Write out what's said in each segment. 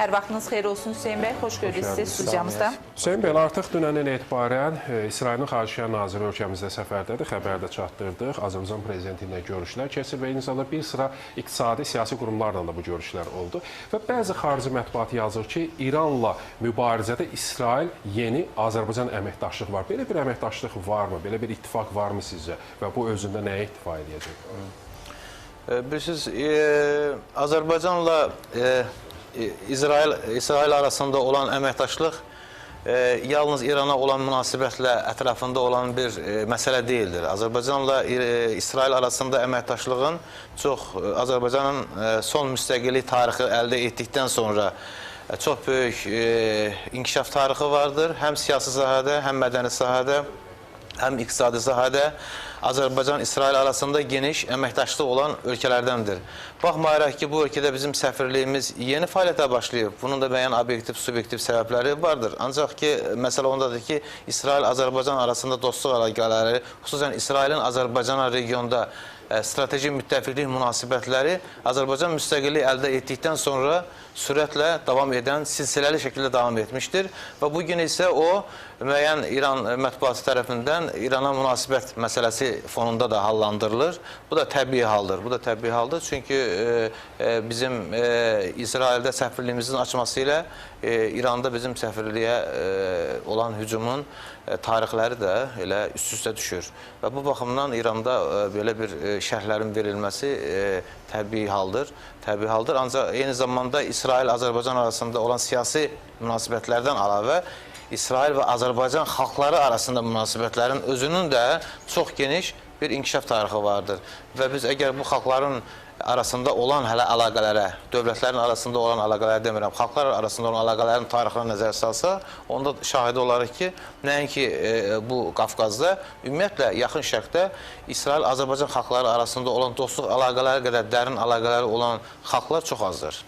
Hər vaxtınız xeyir olsun Hüseyn bəy. Xoş gördük sizi studiyamızda. Hüseyin bəy, artıq dünəndən etibarən e, İsrailin Xarici İşlər Naziri ölkəmizdə səfərdədir. Xəbərdə çatdırdıq. Azərbaycan prezidenti ilə görüşlər keçir və eyni zamanda bir sıra iqtisadi, siyasi qurumlarla da bu görüşlər oldu. Və bəzi xarici mətbuat yazır ki, İranla mübarizədə İsrail yeni Azərbaycan əməkdaşlıq var. Belə bir əməkdaşlıq varmı? Belə bir ittifaq varmı sizcə? Və bu özündə nəyə ittifaq edəcək? E, Bilirsiniz, e, Azərbaycanla e, İsrail İsrail arasında olan əməkdaşlıq e, yalnız İrana olan münasibətlə ətrafında olan bir e, məsələ deyildir. Azərbaycanla e, İsrail arasında əməkdaşlığın çox e, Azərbaycanın e, son müstəqillik tarixi əldə etdikdən sonra e, çox böyük e, inkişaf tarixi vardır. Həm siyasi sahədə, həm mədəni sahədə, həm iqtisadi sahədə Azərbaycan İsrail arasında geniş əməkdaşlıq olan ölkələrdəndir. Baxmayaraq ki, bu ölkədə bizim səfirliyimiz yeni fəaliyyətə başlayıb. Bunun da müəyyən obyektiv, subyektiv səbəbləri vardır. Ancaq ki, məsələ ondadır ki, İsrail Azərbaycan arasında dostluq əlaqələri, xüsusən İsrailin Azərbaycana regionda strateji müttəfiqlik münasibətləri Azərbaycan müstəqillik əldə etdikdən sonra sürətlə davam edən, silsiləli şəkildə davam etmişdir və bu gün isə o müəyyən İran mətbuatı tərəfindən İrana münasibət məsələsi fonunda da hallandırılır. Bu da təbii haldır. Bu da təbii haldır. Çünki e, e, bizim e, İsraildə səfirliyimizin açması ilə e, İranda bizim səfirliyə e, olan hücumun e, tarixləri də elə üst-üstə düşür. Və bu baxımdan İranda e, belə bir e, şərhlərin verilməsi e, təbii haldır. Təbii haldır. Ancaq eyni zamanda İsrail-Azərbaycan arasında olan siyasi münasibətlərdən əlavə İsrail və Azərbaycan xalqları arasında münasibətlərin özünün də çox geniş bir inkişaf tarixi vardır. Və biz əgər bu xalqların arasında olan hələ əlaqələrə, dövlətlərin arasında olan əlaqələrə demirəm, xalqlar arasında olan əlaqələrin tarixinə nəzər salsa, onda şahidi olarıq ki, nəinki e, bu Qafqazda, ümumiyyətlə yaxın şərqdə İsrail-Azərbaycan xalqları arasında olan dostluq əlaqələri qədər dərin əlaqələri olan xalqlar çox azdır.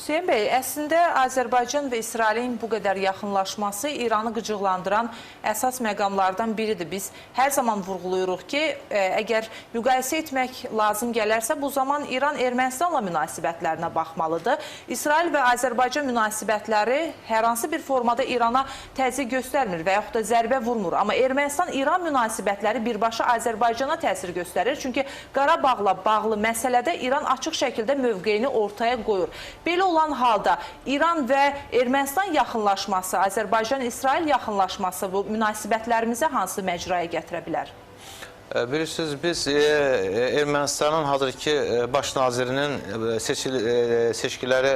Hüseyn bəy, əslində Azərbaycan və İsrailin bu qədər yaxınlaşması İranı qıcıqlandıran əsas məqamlardan biridir. Biz hər zaman vurğuluyuruq ki, ə, əgər müqayisə etmək lazım gələrsə, bu zaman İran Ermənistanla münasibətlərinə baxmalıdır. İsrail və Azərbaycan münasibətləri hər hansı bir formada İrana təzyiq göstərmir və yaxud da zərbə vurmur. Amma Ermənistan-İran münasibətləri birbaşa Azərbaycana təsir göstərir. Çünki Qarabağla bağlı məsələdə İran açıq şəkildə mövqeyini ortaya qoyur. Belə olan halda İran və Ermənistan yaxınlaşması, Azərbaycan-İsrail yaxınlaşması bu münasibətlərimizə hansı məcraya gətirə bilər? E, Bilirsiniz, biz e, e, Ermənistanın hazırki e, baş nazirinin seçil, e, seçkiləri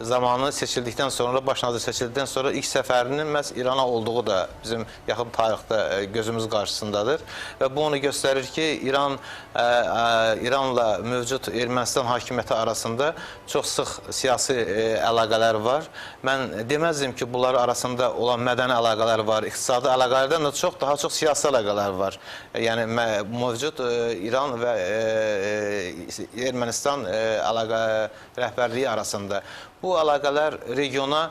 zamanı seçildikdən sonra, baş nazir seçildikdən sonra ilk səfərinin məhz İrana olduğu da bizim yaxın tarixdə e, gözümüz qarşısındadır. Və bu onu göstərir ki, İran e, e, İranla mövcud Ermənistan hakimiyyəti arasında çox sıx siyasi əlaqələr var. Mən deməzdim ki, bunlar arasında olan mədəni əlaqələr var, iqtisadi əlaqələrdən də çox daha çox siyasi əlaqələr var. Yəni mövcud İran və Ermənistan əlaqə rəhbərliyi arasında bu əlaqələr regiona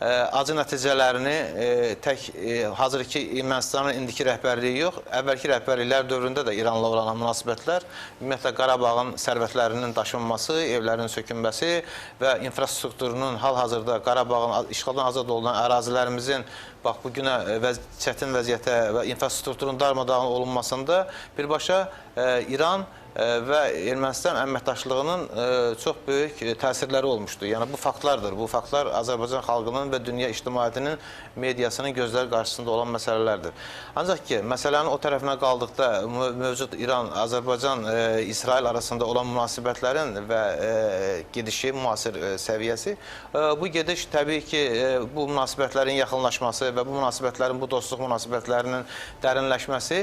e, acı nəticələrini e, tək e, hazırki Ermənistanın indiki rəhbərliyi yox, əvvəlki rəhbərliklər dövründə də İranla olan münasibətlər, ümumiyyətlə Qarabağın sərvətlərinin daşınması, evlərin sökünməsi və infrastrukturunun hal-hazırda Qarabağın işğaldan azad olunan ərazilərimizin bax bu günə vəz çətin vəziyyətə və infrastrukturun darmadağın olunmasında birbaşa e, İran və Ermənistan əməkdaşlığının e, çox böyük e, təsirləri olmuşdur. Yəni bu faktlardır. Bu faktlar Azərbaycan xalqının və dünya ictimaiyyətinin mediasının gözləri qarşısında olan məsələlərdir. Ancaq ki, məsələnin o tərəfinə qaldıqda mö- mövcud İran, Azərbaycan, e, İsrail arasında olan münasibətlərin və gedişi, müasir səviyyəsi, bu gediş təbii ki, bu münasibətlərin yaxınlaşması və bu münasibətlərin, bu dostluq münasibətlərinin dərinləşməsi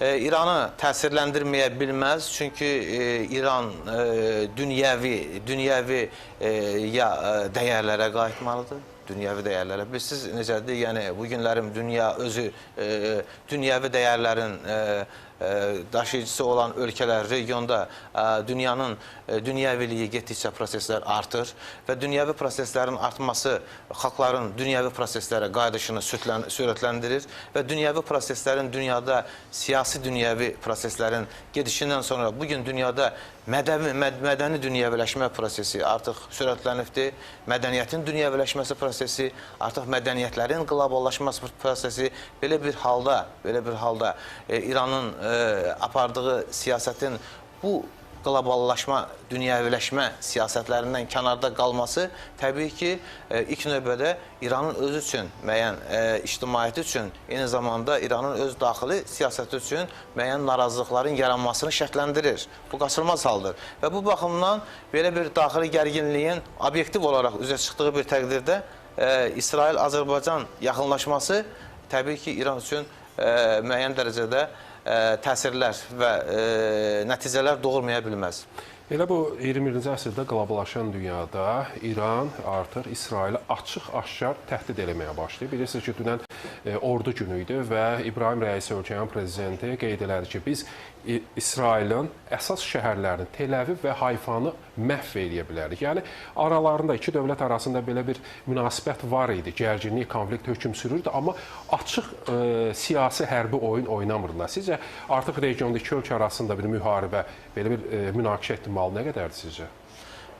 İranı təsirləndirməyə bilməz. Çünki e, İran e, dünyəvi, dünyəvi e, ya e, dəyərlərə qayıtmalıdır. Dünyəvi dəyərlərə. Bilirsiniz necədir? Yəni bu günlərin dünya özü e, dünyəvi dəyərlərin e, daşıyıcısı olan ölkələr regionda e, dünyanın e, dünyəviliyi getdikcə proseslər artır və dünyəvi proseslərin artması xalqların dünyəvi proseslərə qayıdışını sürətlən- sürətləndirir və dünyəvi proseslərin dünyada siyasi dünyəvi proseslərin gedişindən sonra bu gün dünyada mədəni, məd, mədəni dünyəviləşmə prosesi artıq sürətlənibdir. Mədəniyyətin dünyəviləşməsi prosesi, artıq mədəniyyətlərin qloballaşması prosesi belə bir halda, belə bir halda e, İranın e, apardığı siyasətin bu qloballaşma, dünyəviləşmə siyasətlərindən kənarda qalması təbii ki, e, ilk növbədə İranın özü üçün, müəyyən e, ictimaiyyəti üçün, eyni zamanda İranın öz daxili siyasəti üçün müəyyən narazılıqların yaranmasını şərtləndirir. Bu qaçılmaz haldır. Və bu baxımdan belə bir daxili gərginliyin obyektiv olaraq üzə çıxdığı bir təqdirdə e, İsrail-Azərbaycan yaxınlaşması təbii ki, İran üçün e, müəyyən dərəcədə təsirlər və e, nəticələr doğurmaya bilməz. Elə bu 21-ci əsrdə qloballaşan dünyada İran artıq İsrailə açıq-aşkar təhdid eləməyə başlayıb. Bilirsiniz ki, dünən e, ordu günü idi və İbrahim Rəisi ölkənin prezidenti qeyd elədi ki, biz İsrailin əsas şəhərlərini Tel-Əviv və Hayfanı məhv eləyə bilərik. Yəni aralarında iki dövlət arasında belə bir münasibət var idi. Gərginlik, konflikt hökm sürürdü, amma açıq e, siyasi hərbi oyun oynamırdılar. Sizcə artıq regionda iki ölkə arasında bir müharibə, belə bir e, münaqişə ehtimalı nə qədərdir sizcə?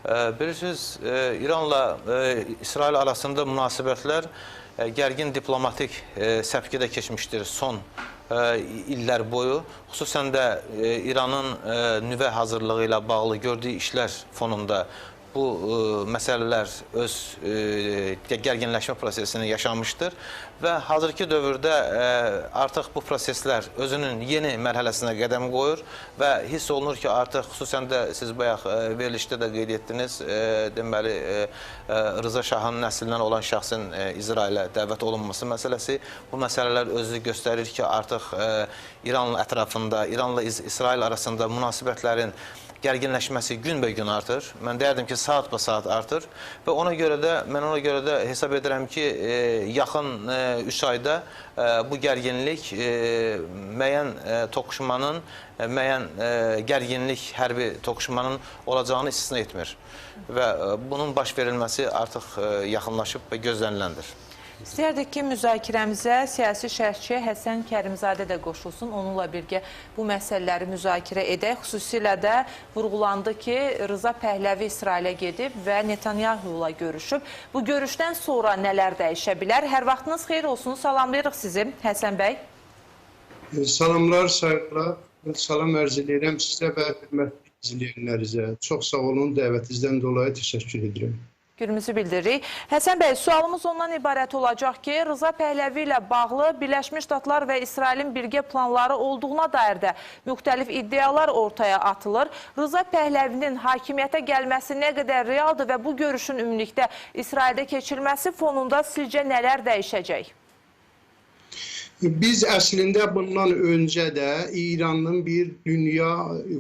E, Bilirsiniz, e, İranla e, İsrail arasında münasibətlər gərgin diplomatik səpkidə keçmişdir son illər boyu. Xüsusən də e, İranın e, nüvə hazırlığı ilə bağlı gördüyü işlər fonunda bu e, məsələlər öz e, gərginləşmə prosesini yaşamışdır və hazırki dövrdə e, artıq bu proseslər özünün yeni mərhələsinə qədəm qoyur və hiss olunur ki, artıq xüsusən də siz bayaq e, verilişdə də qeyd etdiniz, e, deməli e, e, Rıza Şahın nəslindən olan şəxsin e, İsrailə dəvət olunması məsələsi. Bu məsələlər özü göstərir ki, artıq e, İranla ətrafında, İranla İs İsrail arasında münasibətlərin gərginləşməsi günbəgün artır. Mən deyərdim ki, saat ba saat artır və ona görə də mən ona görə də hesab edirəm ki, e, yaxın 3 ayda e, bu gərginlik e, müəyyən e, toqquşmanın, e, müəyyən e, gərginlik hərbi toqquşmanın olacağını istisna etmir və e, bunun baş verilməsi artıq e, yaxınlaşıb və gözləniləndir. İstəyərdik ki, müzakirəmizə siyasi şərhçi Həsən Kərimzadə də qoşulsun. Onunla birgə bu məsələləri müzakirə edək. Xüsusilə də vurğulandı ki, Rıza Pəhləvi İsrailə gedib və Netanyahu ilə görüşüb. Bu görüşdən sonra nələr dəyişə bilər? Hər vaxtınız xeyir olsun. Salamlayırıq sizi, Həsən bəy. Salamlar, sayğılar. Salam ərz edirəm sizə və hörmətli izləyənlərinizə. Çox sağ olun, dəvətinizdən dolayı təşəkkür edirəm. Günümüzü bildiririk. Həsən bəy, sualımız ondan ibarət olacaq ki, Rıza Pəhləvi ilə bağlı Birləşmiş Ştatlar və İsrailin birgə planları olduğuna dair də müxtəlif iddialar ortaya atılır. Rıza Pəhləvinin hakimiyyətə gəlməsi nə qədər realdır və bu görüşün ümumilikdə İsraildə keçirilməsi fonunda sizcə nələr dəyişəcək? Biz əslində bundan öncə də İranın bir dünya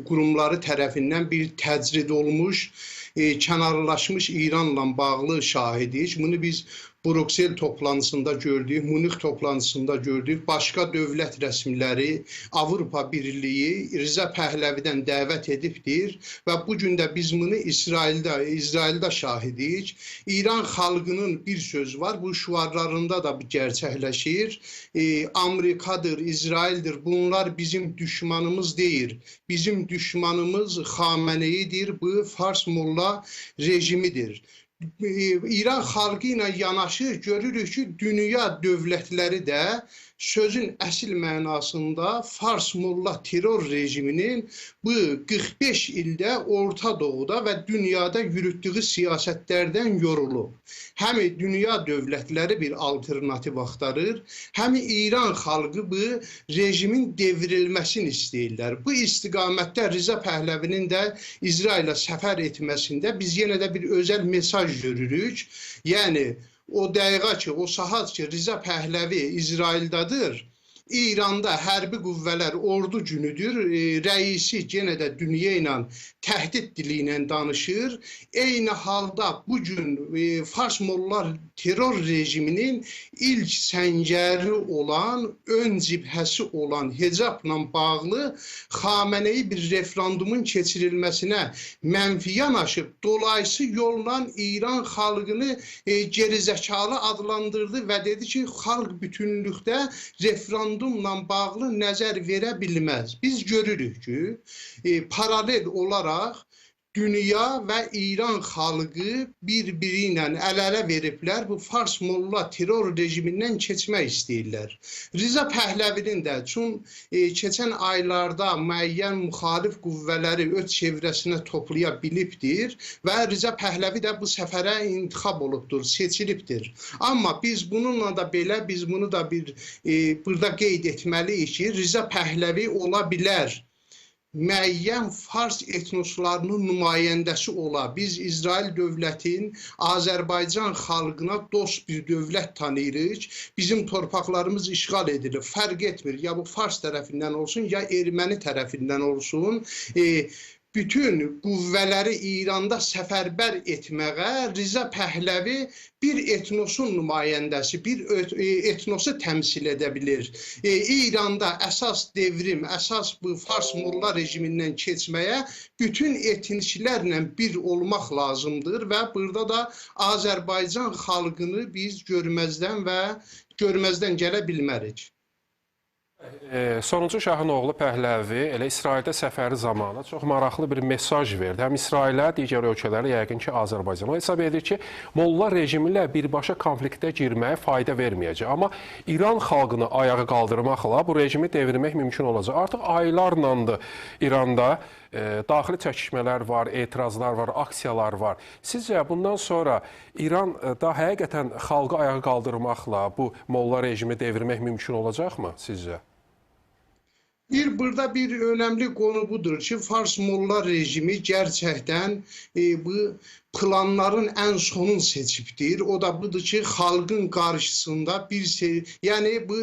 qurumları tərəfindən bir təcrid olmuş, kənarlaşmış İranla bağlı şahidik. Bunu biz Bruksel toplantısında gördük, Munix toplantısında gördük. Başqa dövlət rəsmiləri Avropa Birliyi Rıza Pəhləvidən dəvət edibdir və bu gün də biz bunu İsraildə, İsraildə şahidik. İran xalqının bir söz var, bu şüarlarında da bu gerçəkləşir. E, Amerikadır, İsraildir. Bunlar bizim düşmanımız deyil. Bizim düşmanımız Xameneidir. Bu Fars Molla rejimidir. İran xalqı ilə yanaşı görürük ki, dünya dövlətləri də sözün əsl mənasında Fars Molla terror rejiminin bu 45 ildə Orta Doğuda və dünyada yürütdüyü siyasətlərdən yorulub. Həm dünya dövlətləri bir alternativ axtarır, həm İran xalqı bu rejimin devrilməsini istəyirlər. Bu istiqamətdə Rıza Pəhləvinin də İsrailə səfər etməsində biz yenə də bir özəl mesaj görürük. Yəni o dəqiqə ki, o saat ki, Rıza Pəhləvi İsraildadır, İranda hərbi qüvvələr ordu günüdür. E, rəisi yenə də dünya ilə təhdid dili ilə danışır. Eyni halda bu gün e, Fars Mollar terror rejiminin ilk səngəri olan, ön cibhəsi olan hecabla bağlı Xameneyi bir referendumun keçirilməsinə mənfi yanaşıb, dolayısı yolla İran xalqını e, gerizəkalı adlandırdı və dedi ki, xalq bütünlükdə referendumla bağlı nəzər verə bilməz. Biz görürük ki, e, paralel olaraq dünya və İran xalqı bir-biri ilə əl-ələ veriblər. Bu Fars Molla terror rejimindən keçmək istəyirlər. Riza Pəhləvinin də çün e, keçən aylarda müəyyən müxalif qüvvələri öz çevrəsinə toplaya bilibdir və Riza Pəhləvi də bu səfərə intikhab olubdur, seçilibdir. Amma biz bununla da belə biz bunu da bir e, burada qeyd etməliyik ki, Riza Pəhləvi ola bilər müəyyən fars etnoslarının nümayəndəsi ola. Biz İsrail dövlətin Azərbaycan xalqına dost bir dövlət tanıyırıq. Bizim torpaqlarımız işğal edilir. Fərq etmir. Ya bu fars tərəfindən olsun, ya erməni tərəfindən olsun. E, bütün qüvvələri İranda səfərbər etməyə Riza Pəhləvi bir etnosun nümayəndəsi, bir e, etnosu təmsil edə bilir. E, İranda əsas devrim, əsas bu Fars Molla rejimindən keçməyə bütün etniklərlə bir olmaq lazımdır və burada da Azərbaycan xalqını biz görməzdən və görməzdən gələ bilmərik. Sonuncu şahın oğlu Pəhləvi elə İsraildə səfəri zamanı çox maraqlı bir mesaj verdi. Həm İsrailə, digər ölkələrə, yəqin ki, Azərbaycana. Hesab edir ki, Molla rejimi ilə birbaşa konfliktə girməyə fayda verməyəcək. Amma İran xalqını ayağa qaldırmaqla bu rejimi devirmək mümkün olacaq. Artıq aylarlandır İranda daxili çəkişmələr var, etirazlar var, aksiyalar var. Sizcə bundan sonra İran e, da həqiqətən xalqı ayağa qaldırmaqla bu Molla rejimi devirmək mümkün olacaqmı sizcə? Bir burada bir önemli konu budur ki Fars Molla rejimi gerçekten e, bu planların en sonun seçibdir. O da budur ki halkın karşısında bir şey yani bu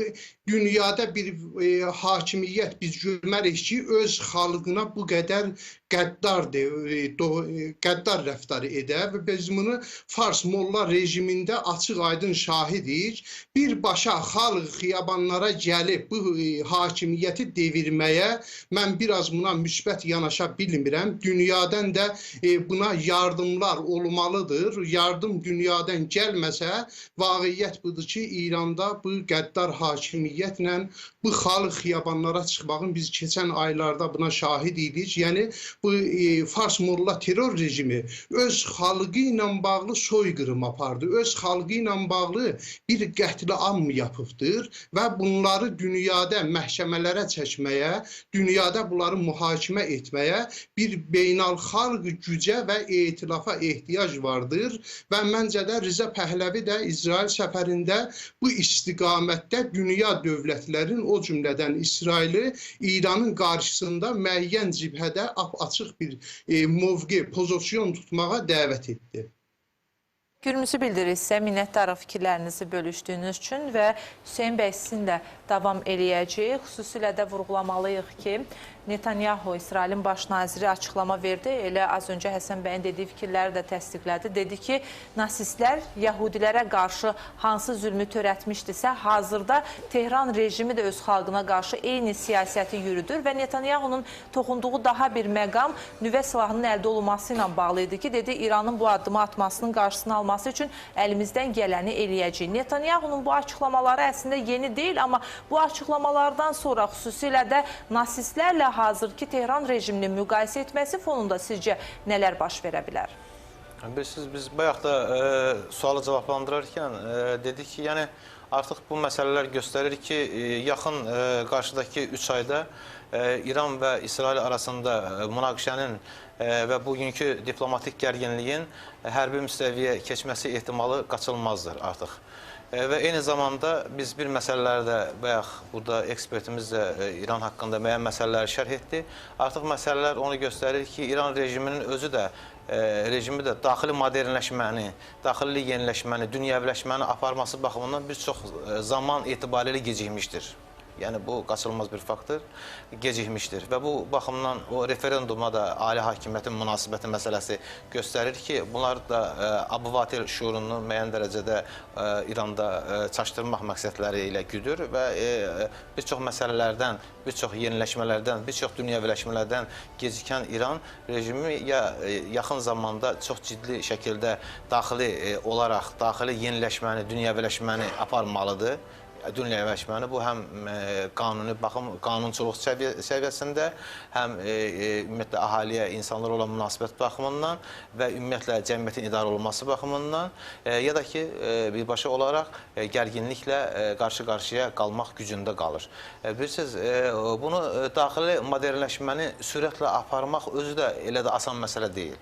dünyada bir e, hakimiyyət biz görmərik ki öz xalqına bu qədər qəddardır, e, do, e, qəddar rəftar edə və biz bunu Fars Molla rejimində açıq-aydın şahidik. Birbaşa xalq xiyabanlara gəlib bu e, hakimiyyəti devirməyə mən biraz buna müsbət yanaşa bilmirəm. Dünyadan da e, buna yardımlar olmalıdır. Yardım dünyadan gəlməsə, vaqiət budur ki, İranda bu qəddar hakimiyyətlə bu xalq xiyabanlara çıxmağın biz keçən aylarda buna şahid idik. Yəni bu e, Fars Molla terror rejimi öz xalqı ilə bağlı soyqırım apardı. Öz xalqı ilə bağlı bir qətliam yapıbdır və bunları dünyada məhkəmələrə çəkməyə, dünyada bunları mühakimə etməyə bir beynəlxalq gücə və etilafa ehtiyac vardır və məncə də Riza Pəhləvi də İsrail səfərində bu istiqamətdə dünya dövlətlərin o cümlədən İsraili İranın qarşısında müəyyən cibhədə açıq bir e, mövqe, pozisyon tutmağa dəvət etdi. Fikrimizi bildiririk sizə, minnətdarıq fikirlərinizi bölüşdüyünüz üçün və Hüseyin bəy sizinlə davam eləyəcəyik. Xüsusilə də vurğulamalıyıq ki, Netanyahu, İsrailin baş naziri açıqlama verdi. Elə az öncə Həsən bəyin dediyi fikirləri də təsdiqlədi. Dedi ki, nasistlər yahudilərə qarşı hansı zülmü törətmişdisə, hazırda Tehran rejimi də öz xalqına qarşı eyni siyasəti yürüdür və Netanyahunun toxunduğu daha bir məqam nüvə silahının əldə olunması ilə bağlı idi ki, dedi İranın bu addımı atmasının qarşısını alması üçün əlimizdən gələni eləyəcəyik. Netanyahunun bu açıqlamaları əslində yeni deyil, amma bu açıqlamalardan sonra xüsusilə də nasistlərlə hazırki Tehran rejimini müqayisə etməsi fonunda sizcə nələr baş verə bilər? Bilirsiniz, biz bayaq da e, sualı cavablandırarkən e, dedik ki, yəni artıq bu məsələlər göstərir ki, e, yaxın e, qarşıdakı 3 ayda e, İran və İsrail arasında e, münaqişənin və bugünkü diplomatik gərginliyin hərbi müstəviyə keçməsi ehtimalı qaçılmazdır artıq. Və eyni zamanda biz bir məsələləri də bayaq burada ekspertimiz də e, İran haqqında müəyyən məsələləri şərh etdi. Artıq məsələlər onu göstərir ki, İran rejiminin özü də e, rejimi də daxili modernləşməni, daxili yeniləşməni, dünyəviləşməni aparması baxımından bir çox e, zaman etibarilə gecikmişdir. Yəni bu qaçılmaz bir faktor gecikmişdir. Və bu baxımdan o referenduma da ali hakimiyyətin münasibəti məsələsi göstərir ki, bunlar da ə, abuvatel şuurunu müəyyən dərəcədə ə, İranda ə, çaşdırmaq məqsədləri ilə güdür və ə, bir çox məsələlərdən, bir çox yeniləşmələrdən, bir çox dünyəviləşmələrdən gecikən İran rejimi ya ə, yaxın zamanda çox ciddi şəkildə daxili ə, olaraq daxili yeniləşməni, dünyəviləşməni aparmalıdır dünyəviləşməni bu həm e, qanuni baxım, qanunçuluq səviyyə, səviyyəsində, həm e, e, ümumiyyətlə əhaliyə, insanlara olan münasibət baxımından və ümumiyyətlə cəmiyyətin idarə olunması baxımından e, ya da ki e, birbaşa olaraq e, gərginliklə e, qarşı-qarşıya qalmaq gücündə qalır. E, bilirsiniz, e, bunu e, daxili modernləşməni sürətlə aparmaq özü də elə də asan məsələ deyil.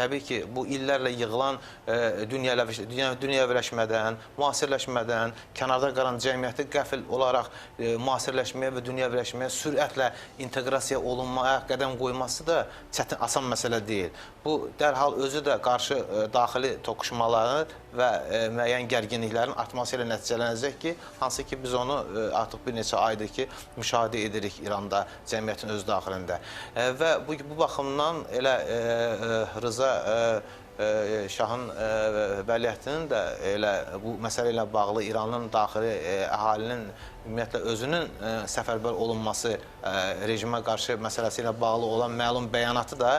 Təbii ki, bu illərlə yığılan e, dünyəviləşmədən, müasirləşmədən, kənarda qalan cəmiyyəti qəfil olaraq e, müasirləşməyə və dünyəviləşməyə sürətlə inteqrasiya olunmaya qədəm qoyması da çətin, asan məsələ deyil. Bu dərhal özü də qarşı e, daxili toqquşmaları və müəyyən gərginliklərin artması ilə nəticələnəcək ki, hansı ki biz onu artıq bir neçə aydır ki, müşahidə edirik İranda cəmiyyətin öz daxilində. Və bu, bu baxımdan elə Rıza Şahın e, vəliyyətinin də elə bu məsələ ilə bağlı İranın daxili e, əhalinin ümumiyyətlə özünün e, səfərbər olunması e, rejimə qarşı məsələsi ilə bağlı olan məlum bəyanatı da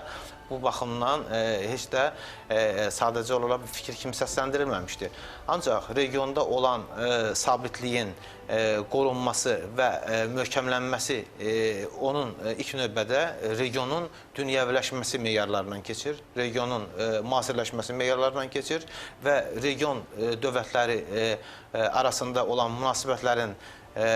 bu baxımdan e, heç də e, sadəcə olaraq bir fikir kimi səsləndirilməmişdi. Ancaq regionda olan e, sabitliyin e, qorunması və e, möhkəmlənməsi e, onun e, ilk növbədə regionun dünyəviləşməsi meyarlarından keçir, regionun e, müasirləşməsi meyarlarından keçir və region e, dövlətləri e, e, arasında olan münasibətlərin e,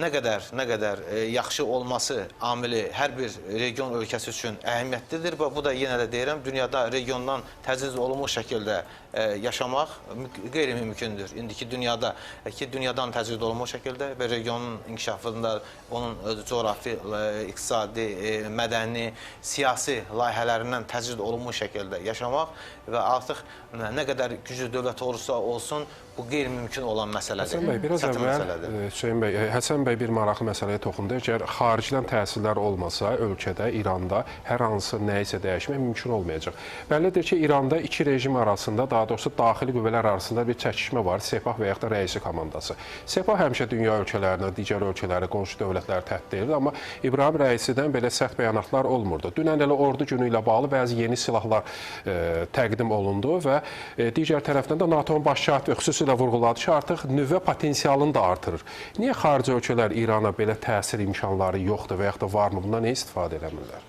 nə qədər nə qədər e, yaxşı olması amili hər bir region ölkəsi üçün əhəmiyyətlidir və bu da yenə də deyirəm, dünyada regiondan təchiz olunmuş şəkildə yaşamaq mü- qeyri-mümkündür. İndiki dünyada e, ki, dünyadan təchiz olunmuş şəkildə və regionun inkişafında onun e, coğrafi, e, iqtisadi, e, mədəni, siyasi layihələrindən təchiz olunmuş şəkildə yaşamaq və artıq nə qədər güclü dövlət olursa olsun bu qeyri-mümkün olan məsələdir. Həsən bəy, biraz Çətin əvvəl məsələdir. e, Hüseyn bəy, e, Həsən bəy bir maraqlı məsələyə toxundu. Əgər xaricdən təsirlər olmasa, ölkədə, İranda hər hansı nəyisə dəyişmək mümkün olmayacaq. Bəllidir ki, İranda iki rejim arasında, daha doğrusu daxili qüvvələr arasında bir çəkişmə var, Sepah və yaxud da rəisi komandası. Sepah həmişə dünya ölkələrini, digər ölkələri, qonşu dövlətləri təhdid edir, amma İbrahim rəisidən belə sərt bəyanatlar olmurdu. Dünən elə ordu günü ilə bağlı bəzi yeni silahlar e, təqdim olundu və e, digər tərəfdən də NATO-nun baş katibi xüsusilə vurğuladı ki, artıq nüvə potensialını da artırır. Niyə xarici ölkələr İrana belə təsir imkanları yoxdur və yaxud da varmı? Bundan nə istifadə eləmirlər?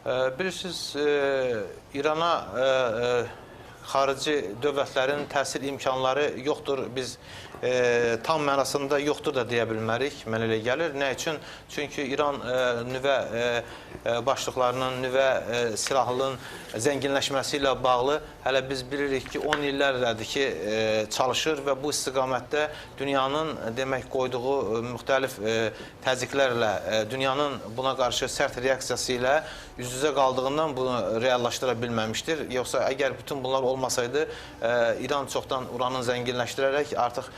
Ə, Bilirsiniz, e, İrana e, e, xarici dövlətlərin təsir imkanları yoxdur. Biz e, tam mənasında yoxdur da deyə bilmərik. Mənə elə gəlir. Nə üçün? Çünki İran e, nüvə e, e, başlıqlarının, nüvə e, silahının zənginləşməsi ilə bağlı hələ biz bilirik ki, 10 illərdir ki, e, çalışır və bu istiqamətdə dünyanın e, demək qoyduğu e, müxtəlif təzyiqlərlə, dünyanın buna qarşı sərt reaksiyası ilə üz-üzə qaldığından bunu reallaşdıra bilməmişdir. Yoxsa əgər bütün bunlar olmasaydı, İran çoxdan uranı zənginləşdirərək artıq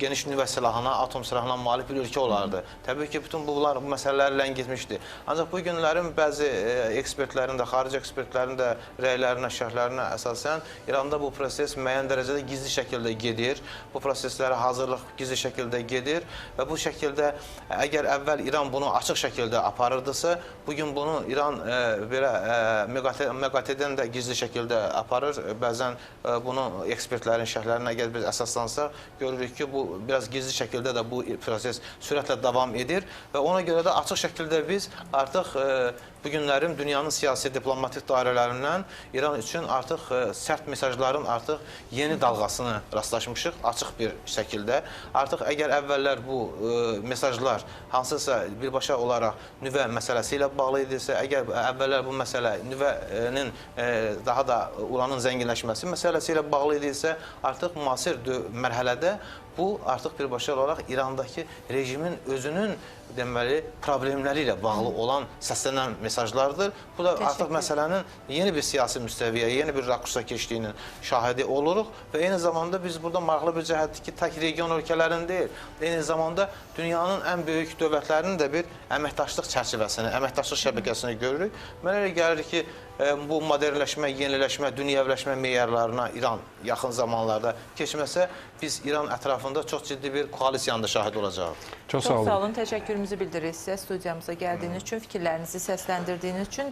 geniş nüvə silahına, atom silahına malik bir ölkə olardı. Təbii ki, bütün bunlar bu məsələləri ləngitmişdi. Ancaq bu günlərin bəzi ekspertlərin də, xarici ekspertlərin də rəylərinə, şərhlərinə əsasən İranda bu proses müəyyən dərəcədə gizli şəkildə gedir. Bu proseslərə hazırlıq gizli şəkildə gedir və bu şəkildə əgər əvvəl İran bunu açıq şəkildə aparırdısa, bu gün bunu İran e, belə e, MQT MQT-dən də gizli şəkildə aparır. Bəzən e, bunu ekspertlərin şərhlərinə əgər biz əsaslansaq, görürük ki, bu biraz gizli şəkildə də bu proses sürətlə davam edir və ona görə də açıq şəkildə biz artıq e, bu günlərin dünyanın siyasi diplomatik dairələrindən İran üçün artıq e, sərt mesajların artıq yeni dalğasını rastlaşmışıq açıq bir şəkildə. Artıq əgər əvvəllər bu e, mesajlar hansısa birbaşa olaraq nüvə məsələsi ilə bağlı idisə, əgər əvvəllər bu məsələ nüvənin e, daha da uranın zənginləşməsi məsələsi ilə bağlı idisə, artıq müasir mərhələdə bu artıq birbaşa olaraq İrandakı rejimin özünün deməli problemləri ilə bağlı olan səslənən mesajlardır. Bu da artıq Təşəkkür. məsələnin yeni bir siyasi müstəviyə, yeni bir rakursa keçdiyinin şahidi oluruq və eyni zamanda biz burada maraqlı bir cəhətdir ki, tək region ölkələrin deyil, eyni zamanda dünyanın ən böyük dövlətlərinin də bir əməkdaşlıq çərçivəsini, əməkdaşlıq şəbəkəsini görürük. Mənə elə gəlir ki, bu modernləşmə, yeniləşmə, dünyəviləşmə meyarlarına İran yaxın zamanlarda keçməsə, biz İran ətrafında çox ciddi bir koalisiyanın da şahid olacağıq. Çox sağ Çox olun. sağ olun, təşəkkürümüzü bildiririk sizə studiyamıza gəldiyiniz üçün, fikirlərinizi səsləndirdiyiniz üçün.